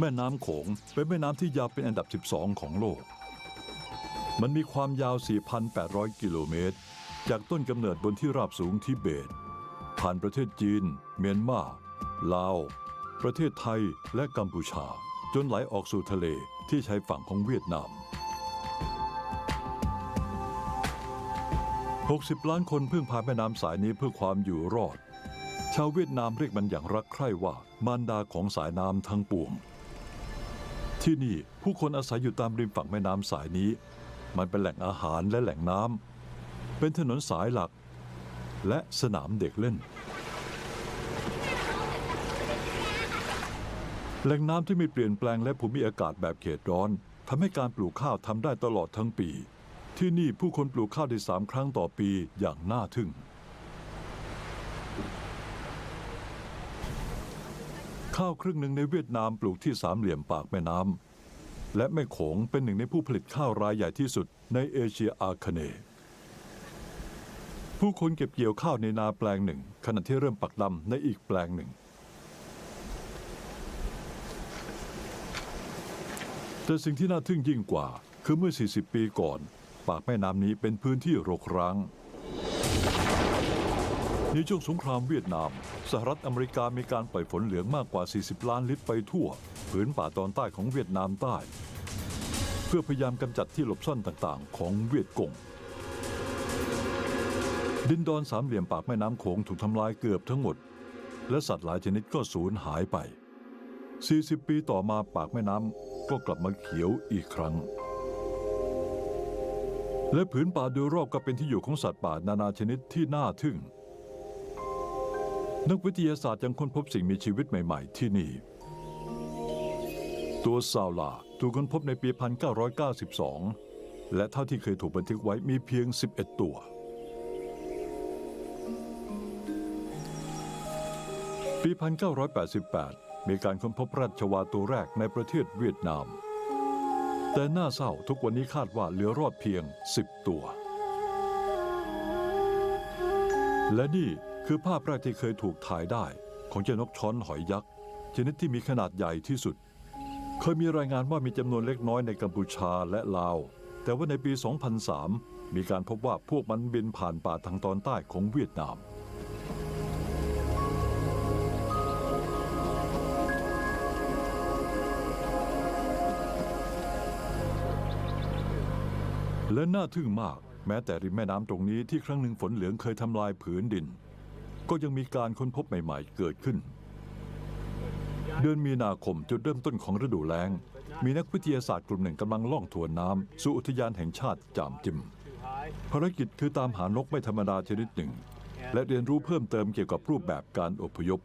แม่น้ำโขงเป็นแม่น้ำที่ยาวเป็นอันดับ 12 ของโลก มันมีความยาว 4,800 กิโลเมตร จากต้นกำเนิดบนที่ราบสูงทิเบต ผ่านประเทศจีน เมียนมา ลาว ประเทศไทยและกัมพูชา จนไหลออกสู่ทะเลที่ชายฝั่งของเวียดนาม 60 ล้านคนพึ่งพาแม่น้ำสายนี้เพื่อความอยู่รอด ชาวเวียดนามเรียกมันอย่างรักใคร่ว่ามารดาของสายน้ำทั้งปวง ที่นี่ผู้คนอาศัยอยู่ตามริมฝั่งแม่น้ำสายนี้ มันเป็นแหล่งอาหารและแหล่งน้ำเป็นถนนสายหลัก และสนามเด็กเล่น แหล่งน้ำที่มีเปลี่ยนแปลงและภูมิอากาศแบบเขตร้อนทำให้การปลูกข้าวทำได้ตลอดทั้งปี ที่นี่ผู้คนปลูกข้าวได้สามครั้งต่อปีอย่างน่าทึ่ง ข้าวครึ่งหนึ่งในเวียดนามปลูกที่สามเหลี่ยมปากแม่น้ำและแม่โขงเป็นหนึ่งในผู้ผลิตข้าวรายใหญ่ที่สุดในเอเชียอาคเนย์ผู้คนเก็บเกี่ยวข้าวในนาแปลงหนึ่ง ขณะที่เริ่มปักดำในอีกแปลงหนึ่ง แต่สิ่งที่น่าทึ่งยิ่งกว่า คือเมื่อ 40 ปีก่อน ปากแม่น้ำนี้เป็นพื้นที่รกร้าง ในช่วงสงครามเวียดนาม สหรัฐอเมริกามีการปล่อยฝนเหลืองมากกว่า 40 ล้านลิตรไปทั่วผืนป่าตอนใต้ของเวียดนามใต้ เพื่อพยายามกำจัดที่หลบซ่อนต่างๆ ของเวียดกง ดินดอนสามเหลี่ยมปากแม่น้ำโขงถูกทำลายเกือบทั้งหมด และสัตว์หลายชนิดก็สูญหายไป 40 ปีต่อมาปากแม่น้ำก็กลับมาเขียวอีกครั้ง และผืนป่าโดยรอบก็เป็นที่อยู่ของสัตว์ป่านานาชนิดที่น่าทึ่ง นักวิทยาศาสตร์ยังค้นพบสิ่งมีชีวิตใหม่ๆ ที่นี่ ตัวซาวลาถูกค้นพบในปี 1992 และเท่าที่เคยถูกบันทึกไว้มีเพียง 11 ตัว ปี 1988 มีการค้นพบราชวาตัวแรกในประเทศเวียดนาม แต่น่าเศร้าทุกวันนี้คาดว่าเหลือรอดเพียง 10 ตัว และนี่ คือภาพแรกที่เคยถูกถ่ายได้ ของเจ้านกช้อนหอยยักษ์ชนิดที่มีขนาดใหญ่ที่สุด เคยมีรายงานว่ามีจำนวนเล็กน้อยในกัมพูชาและลาว แต่ว่าในปี 2003 มีการพบว่าพวกมันบินผ่านป่าทางตอนใต้ของเวียดนามและน่าทึ่งมาก แม้แต่ริมแม่น้ำตรงนี้ที่ครั้งหนึ่งฝนเหลืองเคยทำลายผืนดิน ก็ยังมีการค้นพบใหม่ๆ เกิดขึ้น เดือนมีนาคมจุดเริ่มต้นของฤดูแล้ง มีนักวิทยาศาสตร์กลุ่มหนึ่งกำลังล่องถวนน้ำสู่อุทยานแห่งชาติจามจิม ภารกิจคือตามหานกไม่ธรรมดาชนิดหนึ่ง และเรียนรู้เพิ่มเติมเกี่ยวกับรูปแบบการอพยพ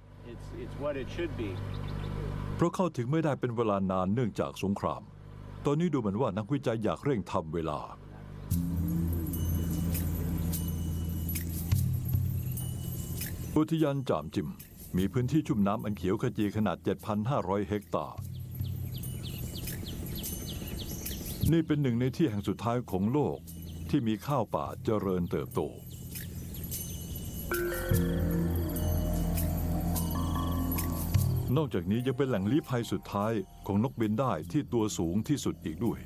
เพราะเข้าถึงไม่ได้เป็นเวลานานเนื่องจากสงคราม ตอนนี้ดูเหมือนว่านักวิจัยอยากเร่งทำเวลา อุทยานจามจิม มีพื้นที่ชุ่มน้ำอันเขียวขจีขนาด 7,500 เฮกตาร์ นี่เป็นหนึ่งในที่แห่งสุดท้ายของโลกที่มีข้าวป่าเจริญเติบโต นอกจากนี้ยังเป็นแหล่งลี้ภัยสุดท้ายของนกบินได้ที่ตัวสูงที่สุดอีกด้วย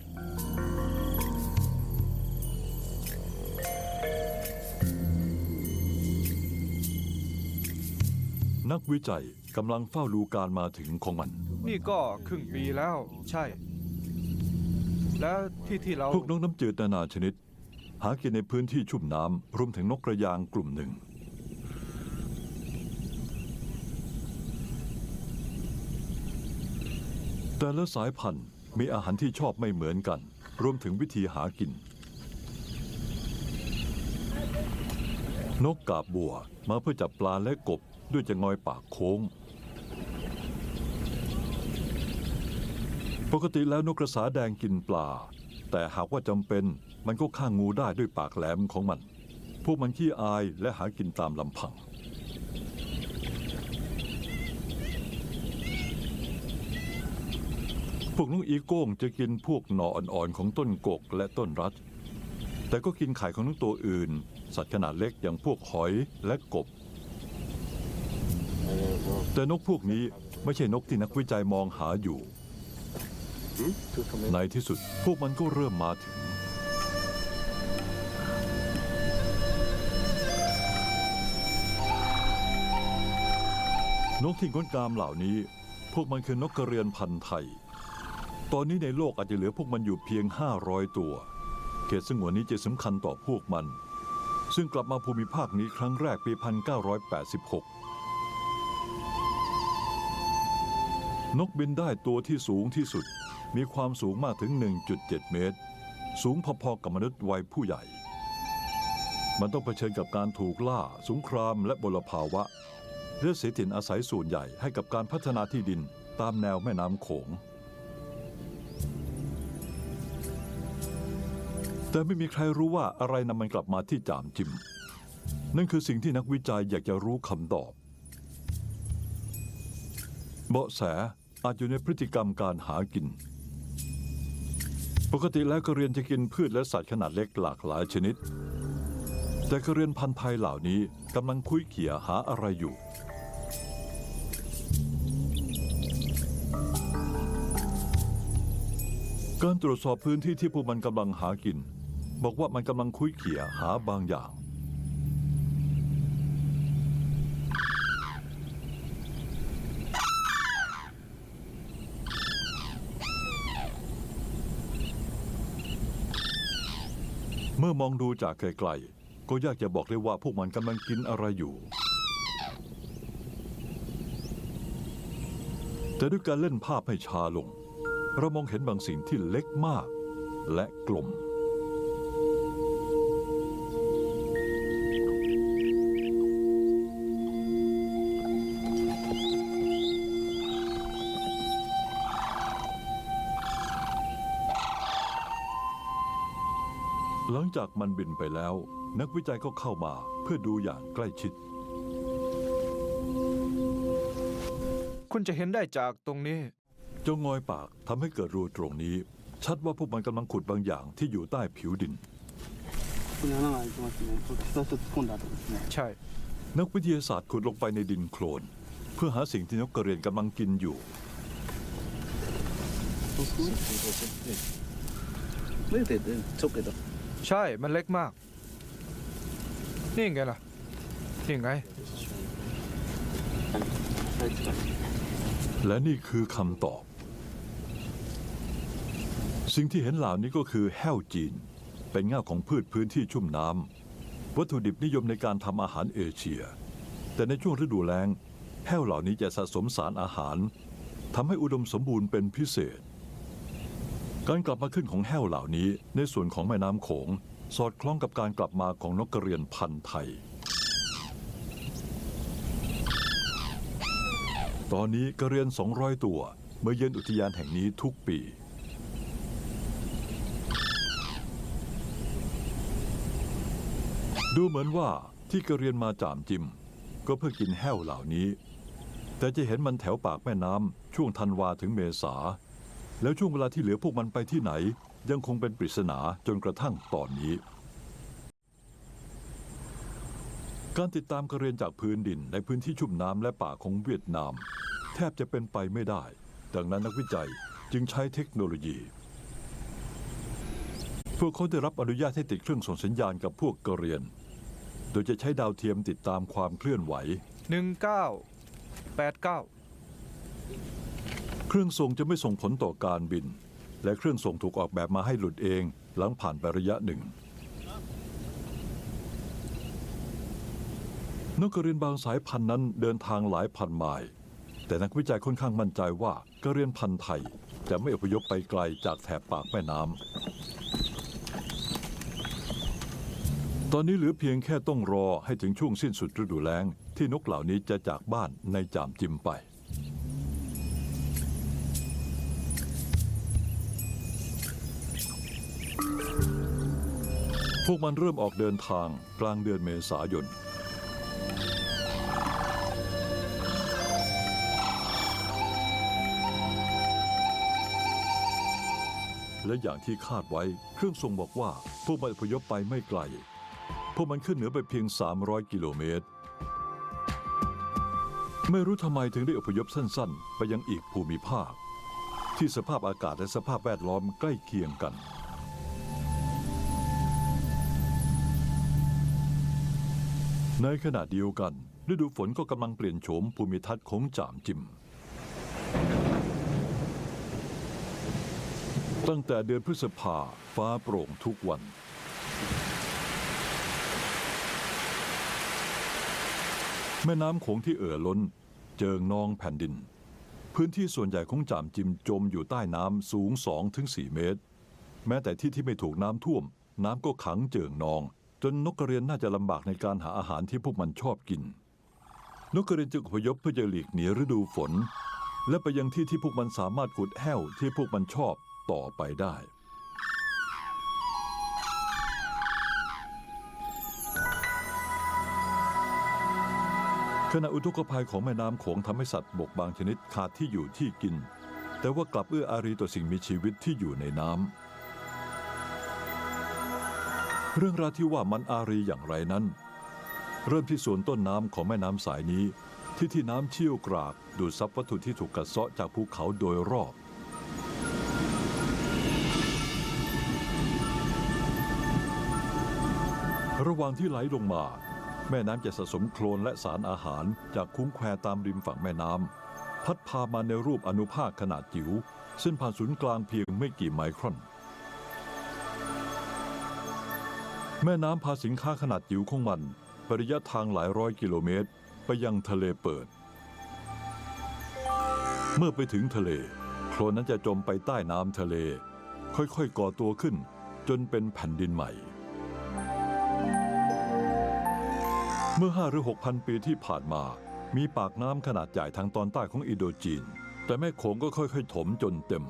นักวิจัยกำลังเฝ้าดูการมาถึงของมัน นี่ก็ครึ่งปีแล้ว ใช่ แล้วที่ที่เราพวกนกน้ำจืดนานาชนิด หากินในพื้นที่ชุ่มน้ำรวมถึงนกกระยางกลุ่มหนึ่ง แต่ละสายพันธุ์มีอาหารที่ชอบไม่เหมือนกัน รวมถึงวิธีหากิน นกกาบบัวมาเพื่อจับปลาและกบ ด้วยจะงอยปากโค้ง ปกติแล้วนกกระสาแดงกินปลา แต่หากว่าจำเป็นมันก็ฆ่างูได้ด้วยปากแหลมของมัน พวกมันขี้อายและหากินตามลำพังพวกนกอีโก้งจะกินพวกหน่ออ่อนๆของต้นกกและต้นรัด แต่ก็กินไข่ของนกตัวอื่น สัตว์ขนาดเล็กอย่างพวกหอยและกบ แต่นกพวกนี้ไม่ใช่นกที่นักวิจัยมองหาอยู่ ในที่สุดพวกมันก็เริ่มมาถึง นกที่งดงามเหล่านี้ พวกมันคือนกกระเรียนพันธุ์ไทย ตอนนี้ในโลกอาจจะเหลือพวกมันอยู่เพียง 500 ตัว เขตสงวนนี้จะสำคัญต่อพวกมัน ซึ่งกลับมาภูมิภาคนี้ครั้งแรกปี 1986 นกบินได้ตัวที่สูงที่สุด มีความสูงมากถึง 1.7 เมตร สูงพอๆกับมนุษย์วัยผู้ใหญ่ มันต้องเผชิญกับการถูกล่า สงครามและบลภาวะเลือดเสียถิ่นอาศัยส่วนใหญ่ให้กับการพัฒนาที่ดินตามแนวแม่น้ำโขง แต่ไม่มีใครรู้ว่าอะไรนำมันกลับมาที่จามจิม นั่นคือสิ่งที่นักวิจัยอยากจะรู้คำตอบ เบาะแส อาจอยู่ในพฤติกรรมการหากิน ปกติแล้วกระเรียนจะกินพืชและสัตว์ขนาดเล็กหลากหลายชนิด แต่กระเรียนพันธุ์ไทยเหล่านี้กำลังคุยเขี่ยหาอะไรอยู่ การตรวจสอบพื้นที่ที่พวกมันกำลังหากิน บอกว่ามันกำลังคุยเขี่ยหาบางอย่าง เมื่อมองดูจากไกลๆ ก็ยากจะบอกได้ว่าพวกมันกำลังกินอะไรอยู่ แต่ด้วยการเล่นภาพให้ชาลง เรามองเห็นบางสิ่งที่เล็กมาก และกลม จากมันบินไปแล้ว นักวิจัยก็เข้ามาเพื่อดูอย่างใกล้ชิด คุณจะเห็นได้จากตรงนี้จ้งอยปากทำให้เกิดรูตรงนี้ ชัดว่าพวกมันกำลังขุดบางอย่างที่อยู่ใต้ผิวดิน ใช่ นักวิทยาศาสตร์ขุดลงไปในดินโคลน เพื่อหาสิ่งที่นกกระเรียนกำลังกินอยู่ ไม่เด็ดเลยชกเลย ใช่ มันเล็กมาก นี่ไงล่ะ นี่ไง และนี่คือคำตอบ สิ่งที่เห็นเหล่านี้ก็คือแห้วจีน เป็นเงาของพืชพื้นที่ชุ่มน้ำวัตถุดิบนิยมในการทำอาหารเอเชีย แต่ในช่วงฤดูแล้ง แห้วเหล่านี้จะสะสมสารอาหารทำให้อุดมสมบูรณ์เป็นพิเศษ การกลับมาขึ้นของแห้วเหล่านี้ในส่วนของแม่น้ำโขง สอดคล้องกับการกลับมาของนกกระเรียนพันธุ์ไทย ตอนนี้กระเรียน 200 ตัวมาเยือนอุทยานแห่งนี้ทุกปีดูเหมือนว่าที่กระเรียนมาจามจิม ก็เพื่อกินแห้วเหล่านี้ แต่จะเห็นมันแถวปากแม่น้ำช่วงธันวาถึงเมษา แล้วช่วงเวลาที่เหลือพวกมันไปที่ไหน ยังคงเป็นปริศนาจนกระทั่งตอนนี้ การติดตามกระเรียนจากพื้นดินในพื้นที่ชุ่มน้ำและป่าของเวียดนาม แทบจะเป็นไปไม่ได้ ดังนั้นนักวิจัยจึงใช้เทคโนโลยี พวกเขาได้รับอนุญาตให้ติดเครื่องส่งสัญญาณกับพวกกระเรียน โดยจะใช้ดาวเทียมติดตามความเคลื่อนไหว 1989 เครื่องส่งจะไม่ส่งผลต่อการบิน และเครื่องส่งถูกออกแบบมาให้หลุดเองหลังผ่านไประยะหนึ่ง นกกระเรียนบางสายพันธุ์นั้นเดินทางหลายพันไมล์แต่นักวิจัยค่อนข้างมั่นใจว่ากระเรียนพันธุ์ไทยจะไม่อพยพไปไกลจากแถบปากแม่น้ำตอนนี้เหลือเพียงแค่ต้องรอให้ถึงช่วงสิ้นสุดฤดูแล้ง ที่นกเหล่านี้จะจากบ้านในจามจิมไป พวกมันเริ่มออกเดินทางกลางเดือนเมษายน และอย่างที่คาดไว้เครื่องส่งบอกว่า พวกมันอพยพไปไม่ไกล พวกมันขึ้นเหนือไปเพียง 300 กิโลเมตร ไม่รู้ทำไมถึงได้อพยพสั้นๆ ไปยังอีกภูมิภาค ที่สภาพอากาศและสภาพแวดล้อมใกล้เคียงกัน ในขณะเดียวกัน ฤดูฝนก็กำลังเปลี่ยนโฉมภูมิทัศน์ของจามจิม ตั้งแต่เดือนพฤษภาฟ้าโปร่งทุกวัน แม่น้ำโขงที่เอ่อล้น เจิงนองแผ่นดิน พื้นที่ส่วนใหญ่ของจามจิมจมอยู่ใต้น้ำสูง 2-4 เมตร แม้แต่ที่ที่ไม่ถูกน้ำท่วม น้ำก็ขังเจิงนอง จนนกกระเรียนน่าจะลำบากในการหาอาหารที่พวกมันชอบกิน นกกระเรียนจึงอพยพเพื่อจะหลีกหนีฤดูฝน และไปยังที่ที่พวกมันสามารถขุดแห้วที่พวกมันชอบต่อไปได้ขณะอุทกภัยของแม่น้ำโขงทำให้สัตว์บกบางชนิดขาดที่อยู่ที่กิน แต่ว่ากลับเอื้ออารีต่อสิ่งมีชีวิตที่อยู่ในน้ำ เรื่องราวที่ว่ามันอารีอย่างไรนั้น เริ่มที่สวนต้นน้ำของแม่น้ำสายนี้ ที่ที่น้ำเชี่ยวกรากดูดซับวัตถุที่ถูกกัดเซาะจากภูเขาโดยรอบระหว่างที่ไหลลงมา แม่น้ำจะสะสมโคลนและสารอาหารจากคุ้งแควตามริมฝั่งแม่น้ำพัดพามาในรูปอนุภาคขนาดจิ๋วซึ่งผ่านศูนย์กลางเพียงไม่กี่ไมครอน แม่น้ำพาสินค้าขนาดจิ๋วของมันไประยะทางหลายร้อยกิโลเมตร ไปยังทะเลเปิด เมื่อไปถึงทะเล โคลนนั้นจะจมไปใต้น้ำทะเล ค่อยๆก่อตัวขึ้น จนเป็นแผ่นดินใหม่ เมื่อห้าหรือหกพันปีที่ผ่านมา มีปากน้ำขนาดใหญ่ทางตอนใต้ของอินโดจีน แต่แม่โขงก็ค่อยๆ ถมจนเต็ม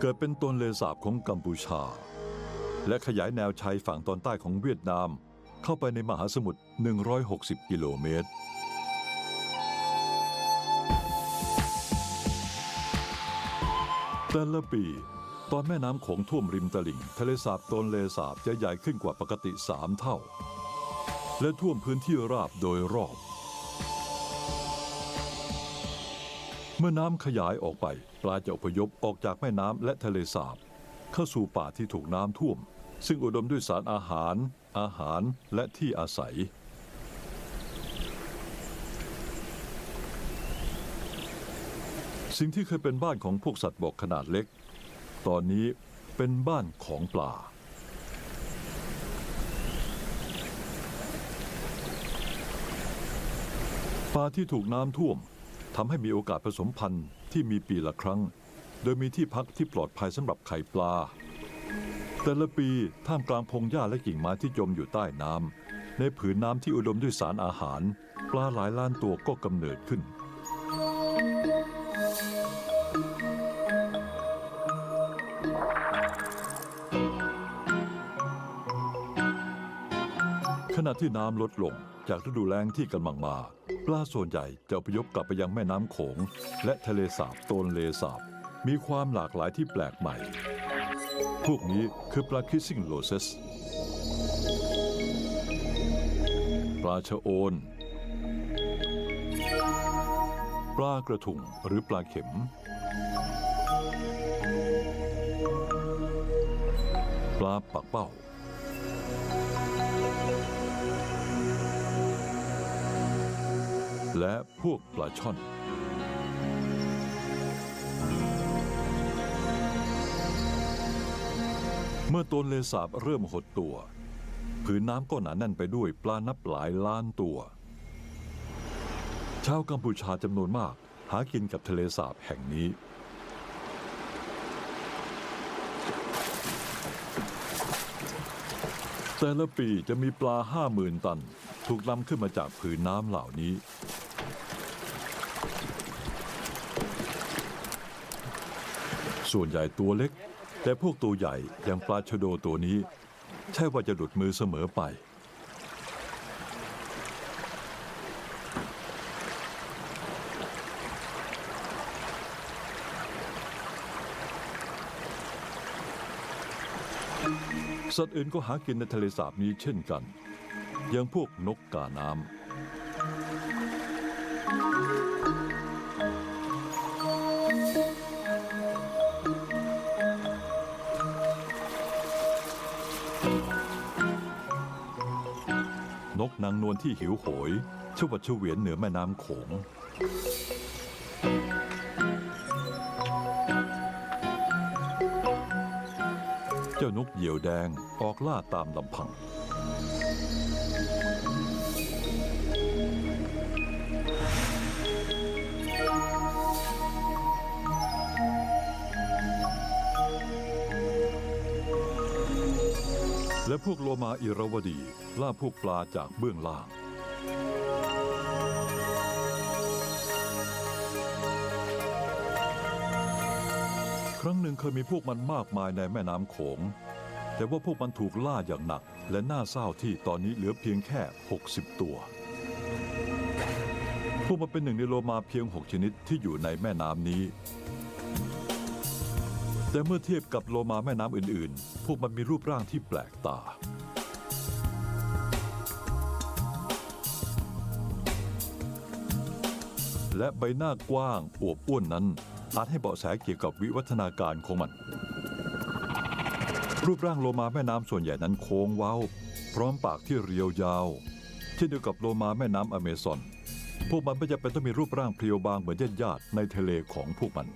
เกิดเป็นต้นเลสาบของกัมพูชา และขยายแนวชายฝั่งตอนใต้ของเวียดนาม เข้าไปในมหาสมุทร 160 กิโลเมตร แต่ละปี ตอนแม่น้ำโขงท่วมริมตลิ่ง ทะเลสาบตนเลสาบจะใหญ่ขึ้นกว่าปกติสามเท่า และท่วมพื้นที่ราบโดยรอบ เมื่อน้ำขยายออกไป ปลาจะอพยพออกจากแม่น้ำและทะเลสาบเข้าสู่ป่าที่ถูกน้ำท่วม ซึ่งอุดมด้วยสารอาหาร อาหารและที่อาศัย สิ่งที่เคยเป็นบ้านของพวกสัตว์บกขนาดเล็ก ตอนนี้เป็นบ้านของปลาปลาที่ถูกน้ำท่วมทำให้มีโอกาสผสมพันธุ์ที่มีปีละครั้ง โดยมีที่พักที่ปลอดภัยสำหรับไข่ปลา แต่ละปีท่ามกลางพงหญ้าและกิ่งไม้ที่จมอยู่ใต้น้ำในผืนน้ำที่อุดมด้วยสารอาหาร ปลาหลายล้านตัวก็กำเนิดขึ้น ขณะที่น้ำลดลงจากฤดูแล้งที่กำลังมา ปลาส่วนใหญ่จะอพยพกลับไปยังแม่น้ำโขง และทะเลสาบโตนเลสาบ มีความหลากหลายที่แปลกใหม่ พวกนี้คือปลาคิสซิงโลเซส ปลาชะโอน ปลากระทุงหรือปลาเข็ม ปลาปักเป้า และพวกปลาช่อน มื่อต้นเลสาบเริ่มหดตัว ผืนน้ำก็หนาแน่นไปด้วยปลานับหลายล้านตัว ชาวกัมพูชาจำนวนมากหากินกับทะเลสาบแห่งนี้ แต่ละปีจะมีปลาห้าหมื่นตัน ถูกนำขึ้นมาจากผืนน้ำเหล่านี้ส่วนใหญ่ตัวเล็ก แต่พวกตัวใหญ่อย่างปลาชะโดตัวนี้ ใช่ว่าจะดุดมือเสมอไป สัตว์อื่นก็หากินในทะเลสาบนี้เช่นกัน อย่างพวกนกกาน้ำ นกนางนวลที่หิวโหยชวัดเฉวียนเหนือแม่น้ำโขง เจ้านกเหยี่ยวแดงออกล่าตามลำพัง และพวกโลมาอิรวดี ล่าพวกปลาจากเบื้องล่าง ครั้งหนึ่งเคยมีพวกมันมากมายในแม่น้ำโขง แต่ว่าพวกมันถูกล่าอย่างหนัก และน่าเศร้าที่ตอนนี้เหลือเพียงแค่ 60 ตัว พวกมันเป็นหนึ่งในโลมาเพียง 6 ชนิดที่อยู่ในแม่น้ำนี้ แต่เมื่อเทียบกับโลมาแม่น้ำอื่น ๆ พวกมันมีรูปร่างที่แปลกตา และใบหน้ากว้างอวบอ้วนนั้น อาจให้เบาะแสเกี่ยวกับวิวัฒนาการของมัน รูปร่างโลมาแม่น้ำส่วนใหญ่นั้นโค้งเว้า พร้อมปากที่เรียวยาวเช่นเดียวกับโลมาแม่น้ำอเมซอน พวกมันไม่จำเป็นต้องมีรูปร่างเพรียวบางเหมือนญาติๆในทะเลของพวกมัน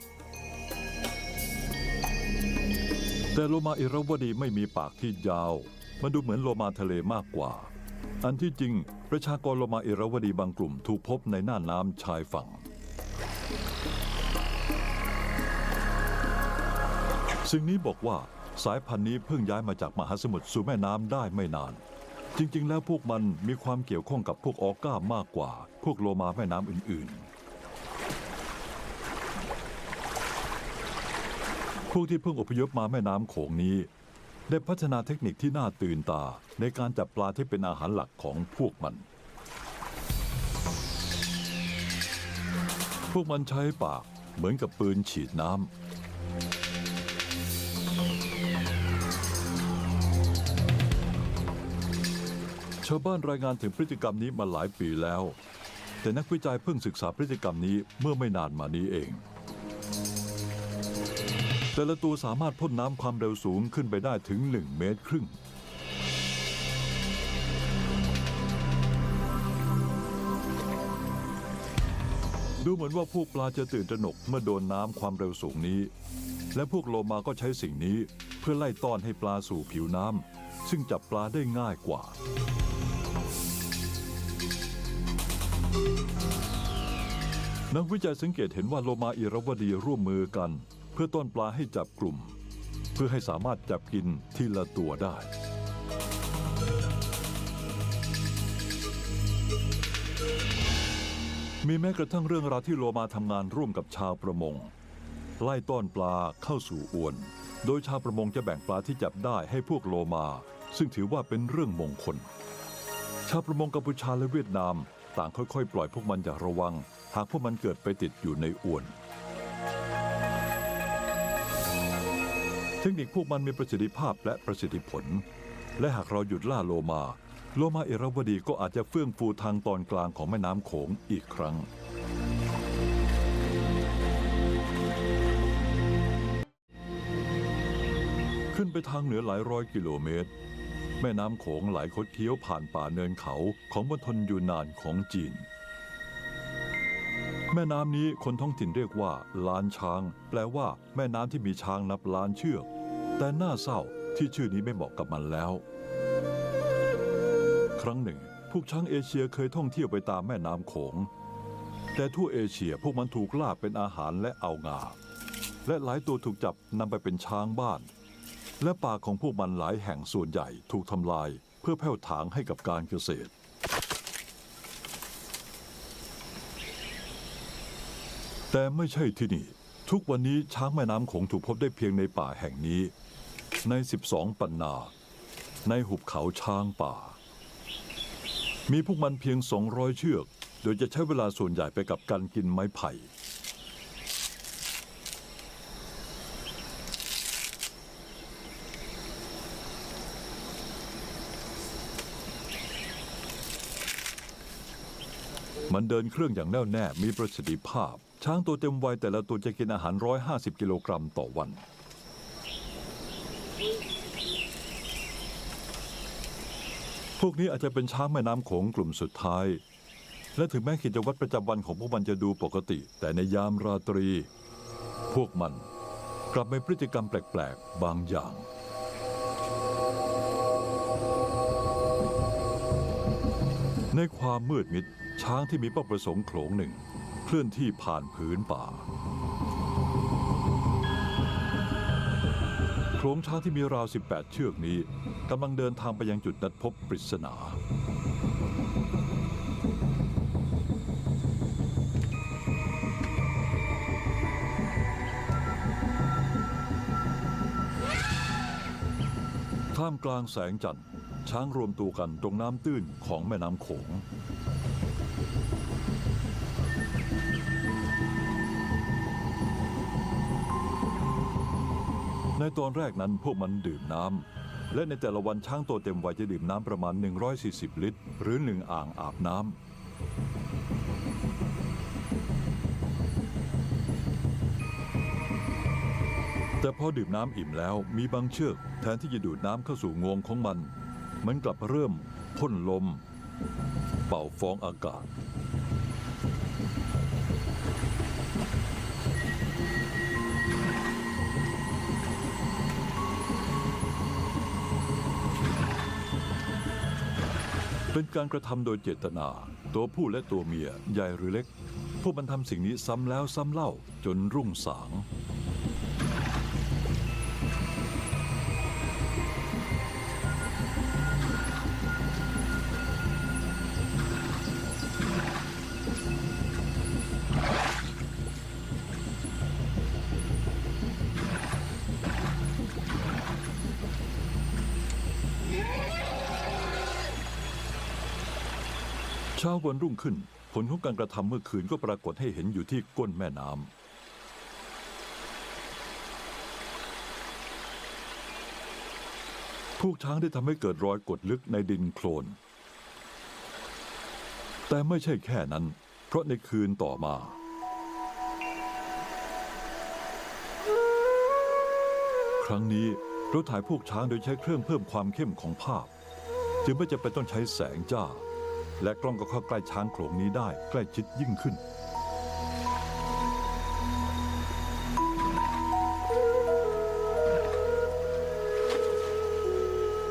แต่โลมาอิราวดีไม่มีปากที่ยาว มันดูเหมือนโลมาทะเลมากกว่า อันที่จริง ประชากรโลมาเอราวดีบางกลุ่มถูกพบในน่านน้ำชายฝั่ง สิ่งนี้บอกว่าสายพันธุ์นี้เพิ่งย้ายมาจากมหาสมุทรสู่แม่น้ำได้ไม่นาน จริง ๆ แล้วพวกมันมีความเกี่ยวข้องกับพวกออก้ามากกว่า พวกโลมาแม่น้ำอื่น ๆ พวกที่เพิ่งอพยพมาแม่น้ำโขงนี้ ได้พัฒนาเทคนิคที่น่าตื่นตาในการจับปลาที่เป็นอาหารหลักของพวกมัน พวกมันใช้ปากเหมือนกับปืนฉีดน้ำ ชาวบ้านรายงานถึงพฤติกรรมนี้มาหลายปีแล้ว แต่นักวิจัยเพิ่งศึกษาพฤติกรรมนี้เมื่อไม่นานมานี้เอง แต่ละตัวสามารถพ่นน้ำความเร็วสูงขึ้นไปได้ถึง 1 เมตรครึ่ง ดูเหมือนว่าพวกปลาจะตื่นตระหนกเมื่อโดนน้ำความเร็วสูงนี้ และพวกโลมาก็ใช้สิ่งนี้เพื่อไล่ต้อนให้ปลาสู่ผิวน้ำซึ่งจับปลาได้ง่ายกว่านักวิจัยสังเกตเห็นว่าโลมาอิรวดีร่วมมือกัน เพื่อต้อนปลาให้จับกลุ่ม เพื่อให้สามารถจับกินทีละตัวได้ มีแม้กระทั่งเรื่องราวที่โลมาทำงานร่วมกับชาวประมง ไล่ต้อนปลาเข้าสู่อวน โดยชาวประมงจะแบ่งปลาที่จับได้ให้พวกโลมา ซึ่งถือว่าเป็นเรื่องมงคล ชาวประมงกัมพูชาและเวียดนาม ต่างค่อยๆ ปล่อยพวกมันอย่างระวัง หากพวกมันเกิดไปติดอยู่ในอวน เทคนิคพวกมันมีประสิทธิภาพและประสิทธิผล และหากเราหยุดล่าโลมา โลมาเอราวดีก็อาจจะเฟื่องฟูทางตอนกลางของแม่น้ำโขงอีกครั้ง ขึ้นไปทางเหนือหลายร้อยกิโลเมตร แม่น้ำโขงไหลคดเคี้ยวผ่านป่าเนินเขาของมณฑลยูนนานของจีน แม่น้ำนี้คนท้องถิ่นเรียกว่าล้านช้าง แปลว่า แม่น้ำที่มีช้างนับล้านเชือก แต่น่าเศร้าที่ชื่อนี้ไม่เหมาะกับมันแล้ว ครั้งหนึ่ง พวกช้างเอเชียเคยท่องเที่ยวไปตามแม่น้ำโขง แต่ทั่วเอเชียพวกมันถูกล่าเป็นอาหารและเอางา และหลายตัวถูกจับนำไปเป็นช้างบ้าน และป่าของพวกมันหลายแห่งส่วนใหญ่ถูกทำลาย เพื่อแผ่วถางให้กับการเกษตร แต่ไม่ใช่ที่นี่ ทุกวันนี้ช้างแม่น้ำโขงถูกพบได้เพียงในป่าแห่งนี้ ใน 12 ปันนา ในหุบเขาช้างป่า มีพวกมันเพียง 200 เชือก โดยจะใช้เวลาส่วนใหญ่ไปกับการกินไม้ไผ่ มันเดินเครื่องอย่างแน่วแน่มีประสิทธิภาพ ช้างตัวเต็มวัยแต่ละตัวจะกินอาหาร 150 กิโลกรัมต่อวัน พวกนี้อาจจะเป็นช้างแม่น้ำโขงกลุ่มสุดท้าย และถึงแม้กิจวัตรประจำวันของพวกมันจะดูปกติ แต่ในยามราตรี พวกมันกลับมีพฤติกรรมแปลกๆ บางอย่างในความมืดมิดช้างที่มีเป้าประสงค์โขลงหนึ่ง เคลื่อนที่ผ่านผืนป่าโขลงช้างที่มีราว 18 เชือกนี้กำลังเดินทางไปยังจุดนัดพบปริศนา ท่ามกลางแสงจันทร์ช้างรวมตัวกันตรงน้ำตื้นของแม่น้ำโขง ในตอนแรกนั้นพวกมันดื่มน้ำและในแต่ละวันช้างตัวเต็มวัยจะดื่มน้ำประมาณ 140 ลิตร หรือหนึ่งอ่างอาบน้ำแต่พอดื่มน้ำอิ่มแล้วมีบางเชือก แทนที่จะดูดน้ำเข้าสู่งวงของมัน มันกลับเริ่มพ่นลม เป่าฟองอากาศ เป็นการกระทำโดยเจตนา ตัวผู้และตัวเมียใหญ่หรือเล็ก พวกมันทำสิ่งนี้ซ้ำแล้วซ้ำเล่าจนรุ่งสาง เช้าวันรุ่งขึ้น ผลของการกระทำเมื่อคืนก็ปรากฏให้เห็นอยู่ที่ก้นแม่น้ำพวกช้างได้ทำให้เกิดรอยกดลึกในดินโคลน แต่ไม่ใช่แค่นั้น เพราะในคืนต่อมา ครั้งนี้เราถ่ายพวกช้างโดยใช้เครื่องเพิ่มความเข้มของภาพ จึงไม่จำเป็นต้องใช้แสงจ้า และกล้องก็เข้าใกล้ช้างโขลงนี้ได้ใกล้ชิดยิ่งขึ้น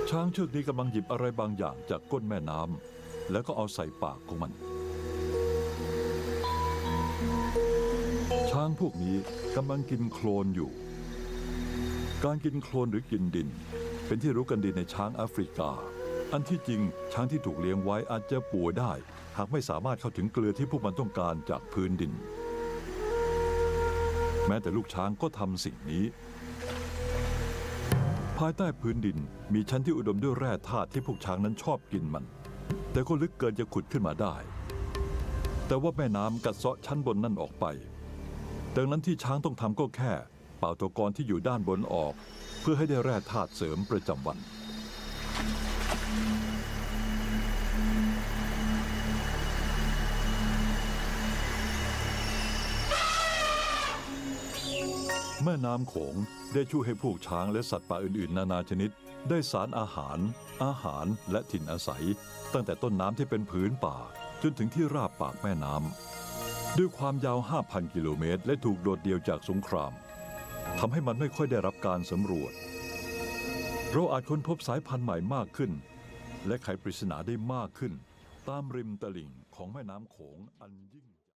ช้างเชือกนี้กำลังหยิบอะไรบางอย่างจากก้นแม่น้ำแล้วก็เอาใส่ปากของมัน ช้างพวกนี้กำลังกินโคลนอยู่ การกินโคลนหรือกินดิน เป็นที่รู้กันดีในช้างแอฟริกา อันที่จริงช้างที่ถูกเลี้ยงไว้อาจจะป่วยได้ หากไม่สามารถเข้าถึงเกลือที่พวกมันต้องการจากพื้นดิน แม้แต่ลูกช้างก็ทำสิ่งนี้ ภายใต้พื้นดินมีชั้นที่อุดมด้วยแร่ธาตุที่พวกช้างนั้นชอบกินมัน แต่ก็ลึกเกินจะขุดขึ้นมาได้ แต่ว่าแม่น้ำกัดเซาะชั้นบนนั่นออกไปดังนั้นที่ช้างต้องทำก็แค่ เป่าตัวกรที่อยู่ด้านบนออก เพื่อให้ได้แร่ธาตุเสริมประจำวัน แม่น้ำโขงได้ช่วยให้พวกช้างและสัตว์ป่าอื่นๆ นานาชนิด ได้สารอาหาร อาหารและถิ่นอาศัย ตั้งแต่ต้นน้ำที่เป็นผืนป่า จนถึงที่ราบปากแม่น้ำด้วยความยาว 5,000 กิโลเมตร และถูกโดดเดี่ยวจากสงครามทำให้มันไม่ค่อยได้รับการสำรวจ เราอาจค้นพบสายพันธุ์ใหม่มากขึ้น และไขปริศนาได้มากขึ้น ตามริมตลิ่งของแม่น้ำโขงอันยิ่ง